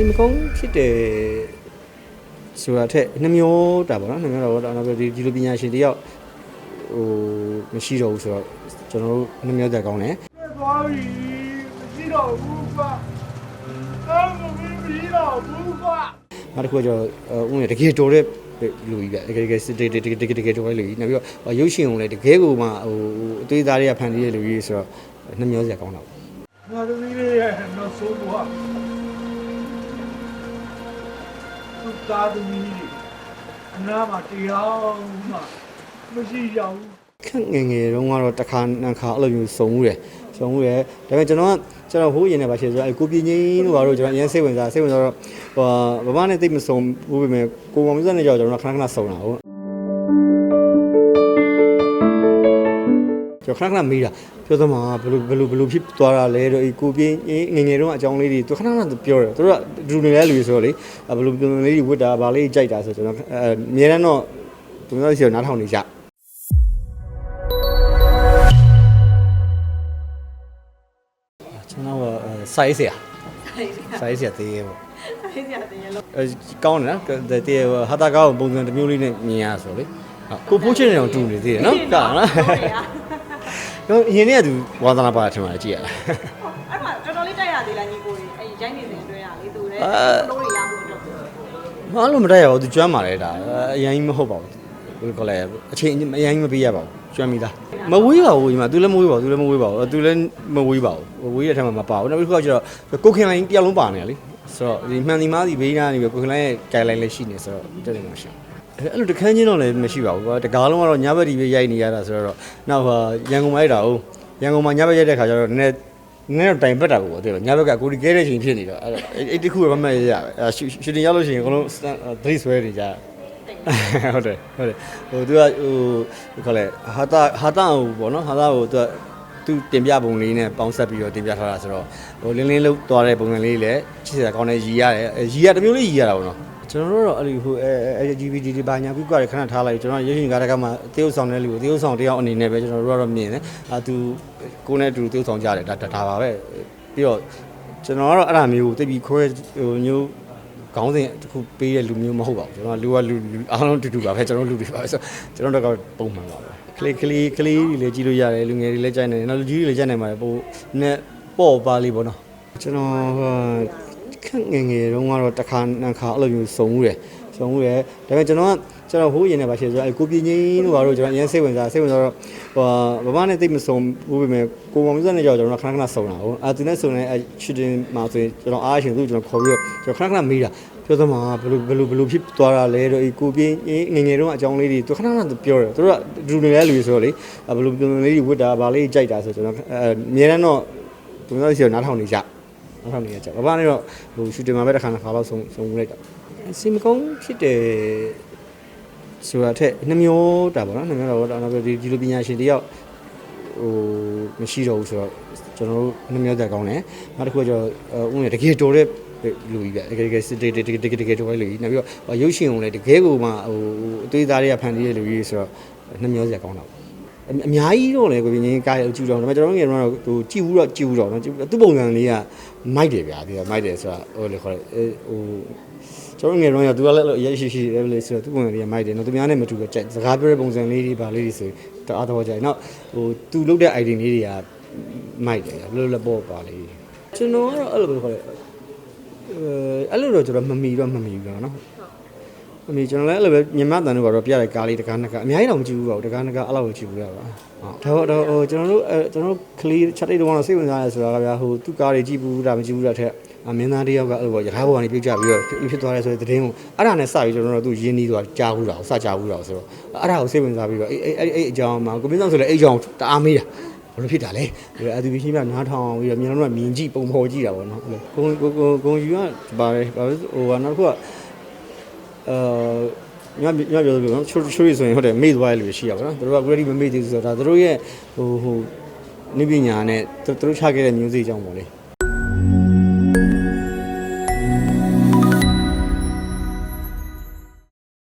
စီမကုန်းဖြစ်တယ်ဆိုတာထက်နှမျိုးတာပေါ့နော်နှမျိုးတာပေါ့နောက်ပြီးဒီဒီလိုပညာရှင်တယောက်ဟိုမရှိတော့ဘူးဆိုတော့ကျွန်တော်တို့နှမျိုးတက်ကောင်းတယ်သွားပြီမရှိတော့ဘူးကွာအာမမရှိတော့ဘူးကွာနောက်တစ်ခုကကျတော့ဥဝင်တကယ်တော်တဲ့လူကြီးပြတကယ်တကယ်တကယ်တကယ်တကယ်တကယ်တော်တဲ့လူကြီးနောက်ပြီးတော့ရုပ်ရှင်ုံလည်းတကယ်ကိုမှဟိုအသွေးသားတွေကဖန်တီးတဲ့လူကြီးဆိုတော့နှမျိုးစရာကောင်းတာပေါ့ငါသမီးလေးရဲ့နောက်ဆုံးဘ သူသားသမီးလေးအနာမှာတရားမှမရှိရဘူးခက်ငယ်ငယ်တုန်းကတော့တစ်ခါနှစ်ခါအဲ့လိုမျိုးစုံမှုတယ်စုံမှုတယ်ဒါပေမဲ့ကျွန်တော်ကကျွန်တော်ဟိုးရင်နဲ့ပါရှေ့ဆိုတော့ကိုပြင်းချင်းတို့ကတော့ကျွန်တော်အရင်စိတ်ဝင်စားစိတ်ဝင်စားတော့ဟိုဘာမှနဲ့တိတ်မစုံဘူးပဲကိုမောင်မစနဲ့ကြောက်ကျွန်တော်ခဏခဏစုံတာဟုတ်ကျွန်တော်ခဏခဏမေးတာ ပြောသမားဘယ်လိုဘယ်လိုဘယ်လိုဖြစ်သွားတာလဲတော့အေးကိုပြင်းငယ်ငယ်တုန်းအကြောင်းလေးတွေသူခဏခဏပြောတယ်သူတို့ကဒူနေတဲ့လူတွေဆိုတော့လေဘယ်လိုပုံစံလေးတွေဝတ်တာဗာလေးကြိုက်တာဆိုကျွန်တော်အဲအများနဲ့တော့သူတို့စီတော့နားထောင်နေကြ ကျွန်တော်ကစိုက်เสียစိုက်เสียသေးရဲ့ပေါ့ ဖေးစရာတည်းရလို့ အဲကောင်းတယ်နော်တည်းဟာတာကောင်းပုံစံတစ်မျိုးလေးနဲ့မြင်ရဆိုလေကိုဖိုးချင်းနေအောင်တူနေသေးတယ်နော်ကောင်းနော် တော့အရင်ကသူဝါသနာပါထင်ပါကြည့်ရတာ အဲ့မှာတော်တော်လေးတက်ရသေးလားညီကိုကြီးအဲ့ရိုက်နေစဉ်အတွင်းရလေသူလည်း အာ လုံးတွေရမှုတော့ မအားလို့မတက်ရဘူးသူကျွမ်းပါလေဒါအရင်မဟုတ်ပါဘူးဘယ်လိုခေါ်လဲအချိန်အရင်မပေးရပါဘူးကျွမ်းမိသားမဝေးပါဘူးဒီမှာ तू လည်းမဝေးပါဘူး तू လည်းမဝေးပါဘူး तू လည်းမဝေးပါဘူးဝေးတဲ့ထက်မှမပါဘူးနောက်တစ်ခုကကျတော့ကိုခင်လိုင်းတယောက်လုံးပါနေရလေဆိုတော့ဒီမှန်ဒီမားဒီဘေးနားနေပြီးကိုခင်လိုင်းရဲ့ guideline လည်းရှိနေဆိုတော့တက်တယ်မှာရှိ အဲ့လိုတခန်းချင်းတော့လည်းမရှိပါဘူးကွာတကားလုံးကတော့ညဘက်ဒီပဲရိုက်နေရတာဆိုတော့နောက်ဟာရန်ကုန်မှာရိုက်တာဟုတ်ရန်ကုန်မှာညဘက်ရိုက်တဲ့ခါကျတော့နည်းနည်းတော့တိုင်ပတ်တာပေါ့တဲ့ညဘက်ကကိုဒီကဲတဲ့ချိန်ဖြစ်နေတော့အဲ့အဲ့တခုပဲမမှတ်ရရပဲအဲ့ရှူတင်ရောက်လို့ရှိရင်အကုန်လုံးသတိဆွဲနေကြဟုတ်တယ်ဟုတ်တယ်ဟိုသူကဟိုခေါ်လဲဟာတာဟာတာဟိုပေါ့နော်ဟာတာဟိုသူကသူတင်ပြပုံလေးနဲ့ပေါင်းဆက်ပြီးတော့တင်ပြထားတာဆိုတော့ဟိုလင်းလင်းလောက်သွားတဲ့ပုံစံလေးလည်းချစ်စရာကောင်းတဲ့ရီရတယ်ရီရတစ်မျိုးလေးရီရတာပေါ့နော် ကျွန်တော်တို့တော့အဲ့ဒီဟိုအဲအဲ LGBT တွေဘာညာပြုတ်ကြရခဏထားလိုက်ကျွန်တော်ရုပ်ရှင်ကားတကမှတေးဥဆောင်တဲ့လူကိုတေးဥဆောင်တယောက်အနေနဲ့ပဲကျွန်တော်တို့ကတော့မြင်တယ်အာသူကိုနဲ့တူတေးဥဆောင်ကြတယ်ဒါဒါပါပဲပြီးတော့ကျွန်တော်ကတော့အဲ့ဒါမျိုးတိတ်ပြီးခွဲဟိုမျိုးခေါင်းစဉ်တစ်ခုပေးတဲ့လူမျိုးမဟုတ်ပါဘူးကျွန်တော်လူကလူအားလုံးတူတူပါပဲကျွန်တော်လူတွေပါပဲဆိုကျွန်တော်တို့ကပုံမှန်ပါပဲကလေးကလေးကလေးတွေလည်းကြည့်လို့ရတယ်လူငယ်တွေလည်းကြိုက်နေတယ်နောက်လူကြီးတွေလည်းကြိုက်နိုင်ပါတယ်ပိုနဲ့ပေါ့ပါလေးပေါ့နော်ကျွန်တော် ခက်ငယ်ငယ်တုန်းကတော့တစ်ခါနှစ်ခါအဲ့လိုမျိုးစုံမှုတယ်စုံမှုတယ်ဒါပေမဲ့ကျွန်တော်ကကျွန်တော်ဟိုးရင်နဲ့ပါရှေ့ဆိုတော့ကိုပြင်းချင်းတို့ကတော့ကျွန်တော်အရင်စိတ်ဝင်စားစိတ်ဝင်စားတော့ဟိုဘာမှနဲ့တိတ်မစုံဘူးပဲကိုမောင်မစနဲ့ကြောက်ကျွန်တော်ခဏခဏစုံတာဟုတ်အဲသူနဲ့စုံတဲ့ရှူတင်မှာဆိုရင်ကျွန်တော်အားရှင်သူ့ကျွန်တော်ခေါ်ပြီးတော့ကျွန်တော်ခဏခဏမေးတာပြောသမားဘယ်လိုဘယ်လိုဘယ်လိုဖြစ်သွားတာလဲတော့အေးကိုပြင်းငယ်ငယ်တုန်းအကြောင်းလေးတွေသူခဏခဏပြောတယ်သူတို့ကဒူနေတဲ့လူတွေဆိုတော့လေဘယ်လိုပုံစံလေးတွေဝတ်တာဗာလေးကြိုက်တာဆိုကျွန်တော်အဲအများနဲ့တော့သူတို့စီတော့နားထောင်နေကြ နားထောင်နေကြဘာမှနဲ့တော့ဟိုရှူတင်မှာပဲတစ်ခါနှစ်ခါလောက်ဆုံးဆုံးလိုက်တာစီမကုန်းဖြစ်တယ်ဆိုတာထက်နှမျိုးတာပေါ့နော်နှမျိုးတာပေါ့နောက်ပြီးဒီဒီလိုပညာရှင်တယောက်ဟိုမရှိတော့ဘူးဆိုတော့ကျွန်တော်တို့နှမျိုးတက်ကောင်းတယ်နောက်တစ်ခုကကျတော့ဥဝင်တကယ်တော်တဲ့လူကြီးပြတကယ်တကယ်တကယ်တကယ်တကယ်တကယ်တော်တဲ့လူကြီးနောက်ပြီးတော့ရုပ်ရှင်ုံလည်းတကယ်ကိုမှဟိုအသွေးသားတွေကဖန်တီးတဲ့လူကြီးဆိုတော့နှမျိုးစရာကောင်းတာပေါ့ အများကြီးတော့လေကိုပြင်းချင်းကားရကြည့်တော့ဒါပေမဲ့ကျွန်တော်တို့ငယ်တော့ဟိုကြည့်ဘူးတော့ကြည့်ဘူးတော့နော်သူ့ပုံစံလေးကမိုက်တယ်ဗျာဒီကမိုက်တယ်ဆိုတာဟိုလေခေါ်တယ်ဟိုကျွန်တော်ငယ်တော့ရသူကလည်းအရေးရှိရှိတယ်လေဆိုတော့သူ့ပုံစံလေးကမိုက်တယ်နော်သူများနဲ့မတူပဲကြက်စကားပြောတဲ့ပုံစံလေးတွေပါလေးတွေဆိုတအားတော့ကြတယ်နော်ဟိုသူလုပ်တဲ့ ID လေးတွေကမိုက်တယ်လွတ်လပ်ပေါ့ပါလေကျွန်တော်ကတော့အဲ့လိုပဲခေါ်တယ်အဲအဲ့လိုတော့ကျွန်တော်မမီတော့မမီဘူးတော့နော် အမေကျွန်တော်လည်းအဲ့လိုပဲမြမတန်တို့ကတော့ပြတဲ့ကားလေးတကားနှစ်ကားအများကြီးတော့မကြည့်ဘူးပေါ့တကားနှစ်ကားအဲ့လိုကြည့်ဘူးရပါဟုတ်တော့တော့ဟိုကျွန်တော်တို့အဲကျွန်တော်တို့ကလေးချက်တိတ်တော့စိတ်ဝင်စားရဲဆိုတာကဗျာဟိုသူ့ကားတွေကြည့်ဘူးဒါမကြည့်ဘူးတာထက်အမင်းသားတယောက်ကအဲ့လိုပေါ့ရထားပေါ်ကနေပြုတ်ကြပြီးတော့ဖြစ်သွားရဲဆိုတဲ့သတင်းကိုအဲ့ဒါနဲ့စပြီးကျွန်တော်တို့သူရင်းနှီးသွားကြားဘူးတာကိုစကြားဘူးတာကိုဆိုတော့အဲ့ဒါကိုစိတ်ဝင်စားပြီးတော့အဲ့အဲ့အဲ့အကြောင်းမှာကိုမင်းဆောင်ဆိုလည်းအဲ့အကြောင်းတအားမေးတာဘယ်လိုဖြစ်တာလဲဒီအတူရှိမှနားထောင်ပြီးတော့မြန်တော့မြင်ကြည့်ပုံဖော်ကြည့်တာပေါ့နော်ကိုကိုကိုကိုယူကပါတယ်ဘာလို့ဟိုကနောက်တစ်ခုက အဲညညပြောလို့နော်ချိုးချိုးရဆိုရင်ဟုတ်တယ်မေ့သွားရလို့ရှိရပါတော့တို့က ready မမေ့သေးဘူးဆိုတော့ဒါတို့ရဲ့ဟိုဟိုနိပညာနဲ့တို့ချခဲ့တဲ့ music အကြောင်းပေါ့လေ